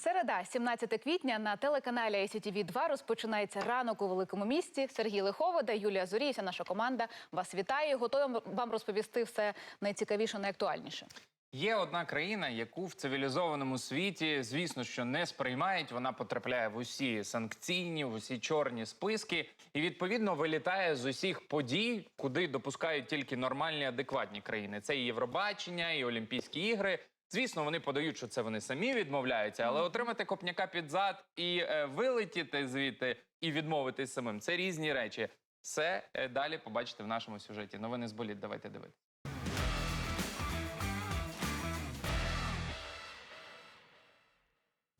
Середа, 17 квітня, на телеканалі ICTV 2 розпочинається ранок у великому місті. Сергій Лиховода, Юлія Зорій, наша команда вас вітає. Готові вам розповісти все найцікавіше, найактуальніше. Є одна країна, яку в цивілізованому світі, звісно, що не сприймають. Вона потрапляє в усі санкційні, в усі чорні списки, і відповідно вилітає з усіх подій, куди допускають тільки нормальні, адекватні країни. Це і Євробачення, і Олімпійські ігри. Звісно, вони подають, що це вони самі відмовляються, але отримати копняка під зад і е, вилетіти звідти і відмовитись самим це різні речі. Все е, далі побачите в нашому сюжеті. Новини з боліт. Давайте дивитися.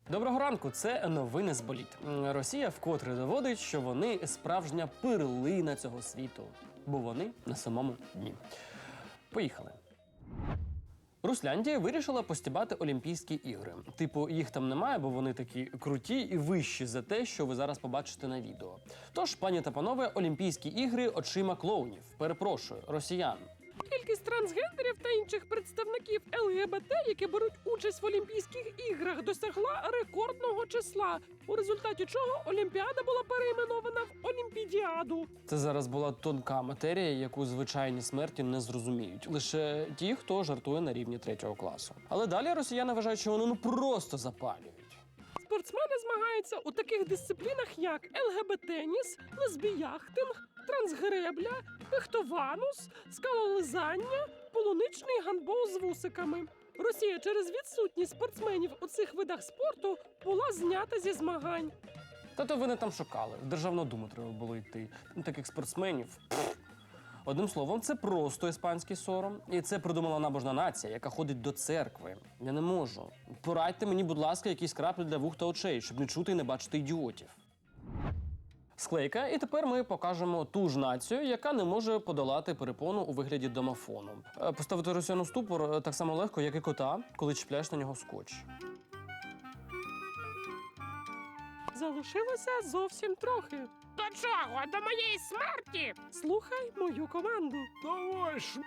Доброго ранку, це новини з боліт. Росія вкотре доводить, що вони справжня перлина цього світу, бо вони на самому дні. Поїхали. Русляндія вирішила постібати Олімпійські ігри. Типу, їх там немає, бо вони такі круті і вищі за те, що ви зараз побачите на відео. Тож, пані та панове, Олімпійські ігри очима клоунів. Перепрошую, росіян. Кількість трансгендерів та інших представників ЛГБТ, які беруть участь в Олімпійських іграх, досягла рекордного числа, у результаті чого Олімпіада була перейменована в Олімпідіаду. Це зараз була тонка матерія, яку звичайні смерті не зрозуміють. Лише ті, хто жартує на рівні третього класу. Але далі росіяни вважають, що вони ну просто запалюють. Спортсмени змагаються у таких дисциплінах, як ЛГБТ-теніс, лесбіяхтинг, трансгребля, фехтованус, скалолизання, полуничний гандбол з вусиками. Росія через відсутність спортсменів у цих видах спорту була знята зі змагань. Та то ви не там шукали. В Державну думу треба було йти. Там таких спортсменів. Одним словом, це просто іспанський сором. І це придумала набожна нація, яка ходить до церкви. Я не можу. Порадьте мені, будь ласка, якісь краплі для вух та очей, щоб не чути і не бачити ідіотів. Склейка, і тепер ми покажемо ту ж націю, яка не може подолати перепону у вигляді домофону. Е, Поставити росіяну ступор е, так само легко, як і кота, коли чіпляєш на нього скотч. Залишилося зовсім трохи. До чого? До моєї смерті? Слухай мою команду. Давай ж,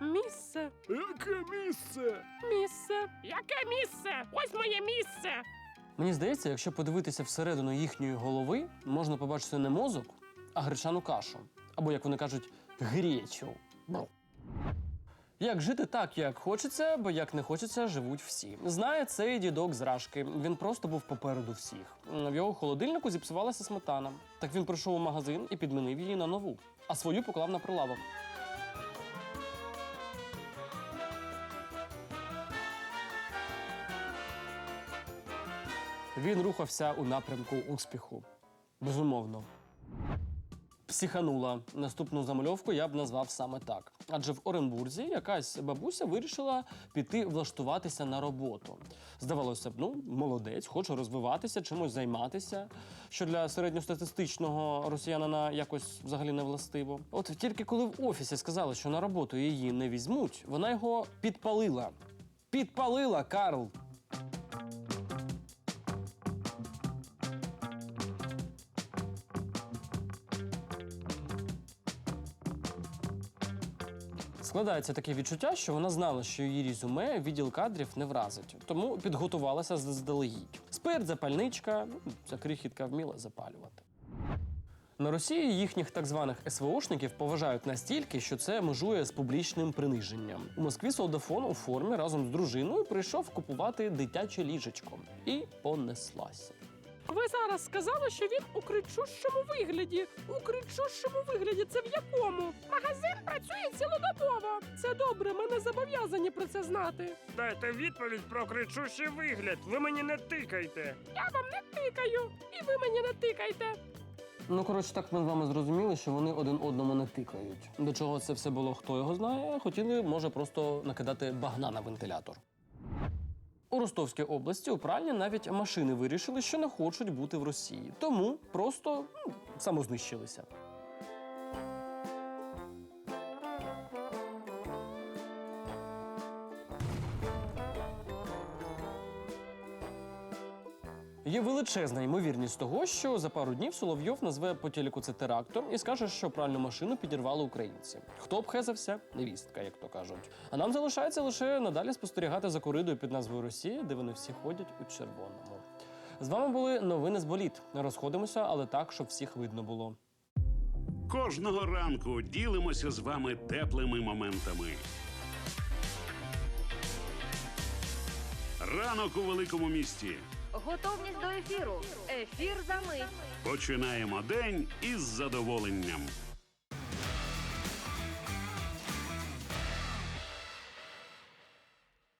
Місце, яке місце? місце. Яке місце? Ось моє місце. Мені здається, якщо подивитися всередину їхньої голови, можна побачити не мозок, а гречану кашу. Або, як вони кажуть, гречу. Як жити так, як хочеться, бо як не хочеться, живуть всі. Знає цей дідок з рашки. Він просто був попереду всіх. В його холодильнику зіпсувалася сметана. Так він прийшов у магазин і підмінив її на нову, а свою поклав на прилавок. Він рухався у напрямку успіху. Безумовно. Психанула. Наступну замальовку я б назвав саме так. Адже в Оренбурзі якась бабуся вирішила піти влаштуватися на роботу. Здавалося б, ну, молодець, хоче розвиватися, чимось займатися, що для середньостатистичного росіянина якось взагалі не властиво. От тільки коли в офісі сказали, що на роботу її не візьмуть, вона його підпалила. Підпалила, Карл! Складається таке відчуття, що вона знала, що її резюме відділ кадрів не вразить, тому підготувалася заздалегідь. Спирт, запальничка, ну, ця крихітка вміла запалювати. На Росії їхніх так званих СВОшників поважають настільки, що це межує з публічним приниженням. У Москві солдафон у формі разом з дружиною прийшов купувати дитяче ліжечко і понеслася. Ви зараз сказали, що він у кричущому вигляді. У кричущому вигляді це в якому? Магазин працює цілодобово. Це добре, ми не зобов'язані про це знати. Дайте відповідь про кричущий вигляд. Ви мені не тикайте. Я вам не тикаю, і ви мені не тикайте. Ну, коротше, так ми з вами зрозуміли, що вони один одному не тикають. До чого це все було, хто його знає. Хотіли, може, просто накидати багна на вентилятор. У Ростовській області у пральні навіть машини вирішили, що не хочуть бути в Росії. Тому просто ну, самознищилися. Є величезна ймовірність того, що за пару днів Соловйов назве по телеку це терактом і скаже, що пральну машину підірвали українці. Хто обхезався? Невістка, як то кажуть. А нам залишається лише надалі спостерігати за коридою під назвою Росія, де вони всі ходять у червоному. З вами були новини з боліт. Розходимося, але так, щоб всіх видно було. Кожного ранку ділимося з вами теплими моментами. Ранок у великому місті. Готовність до ефіру. Ефір за мить. Починаємо день із задоволенням.